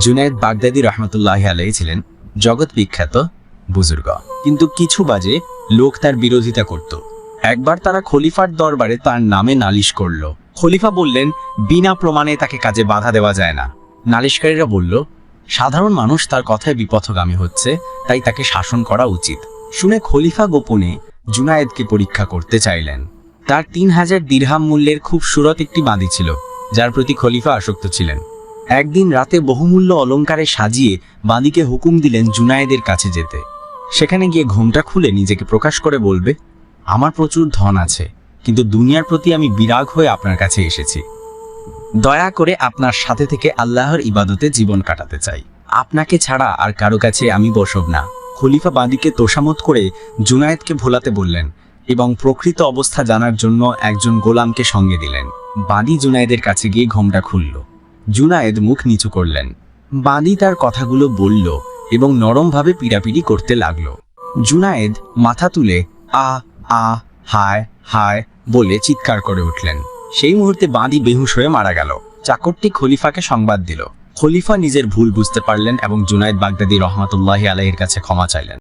জুনায়েদ বাগদাদি রহমতুল্লাহ আলাই ছিলেন জগৎ বিখ্যাত বুজুর্গ। কিন্তু কিছু বাজে লোক তার বিরোধিতা করত। একবার তারা খলিফার দরবারে তার নামে নালিশ করল। খলিফা বললেন, বিনা প্রমাণে তাকে কাজে বাধা দেওয়া যায় না। নালিশকারীরা বলল, সাধারণ মানুষ তার কথায় বিপথগামী হচ্ছে, তাই তাকে শাসন করা উচিত। শুনে খলিফা গোপনে জুনায়েদকে পরীক্ষা করতে চাইলেন। তার তিন হাজার দিরহাম মূল্যের খুব সুরত একটি বাঁধি ছিল, যার প্রতি খলিফা আসক্ত ছিলেন। একদিন রাতে বহুমূল্য অলংকারে সাজিয়ে বাঁদিকে হুকুম দিলেন জুনায়েদের কাছে যেতে। সেখানে গিয়ে ঘোমটা খুলে নিজেকে প্রকাশ করে বলবে, আমার প্রচুর ধন আছে, কিন্তু দুনিয়ার প্রতি আমি বিরাগ হয়ে আপনার কাছে এসেছি। দয়া করে আপনার সাথে থেকে আল্লাহর ইবাদতে জীবন কাটাতে চাই। আপনাকে ছাড়া আর কারও কাছে আমি বসব না। খলিফা বাঁদিকে তোষামত করে জুনায়েদকে ভোলাতে বললেন এবং প্রকৃত অবস্থা জানার জন্য একজন গোলামকে সঙ্গে দিলেন। বাঁদি জুনায়েদের কাছে গিয়ে ঘোমটা খুলল। জুনায়েদ মুখ নিচু করলেন। বাঁদি তার কথাগুলো বলল এবং নরমভাবে পিড়াপিড়ি করতে লাগল। জুনায়েদ মাথা তুলে আ আ, হায় হায় বলে চিৎকার করে উঠলেন। সেই মুহূর্তে বাঁদি বেহুশ হয়ে মারা গেল। চাকরটি খলিফাকে সংবাদ দিল। খলিফা নিজের ভুল বুঝতে পারলেন এবং জুনায়েদ বাগদাদি রহমাতুল্লাহি আলাইয়ের কাছে ক্ষমা চাইলেন।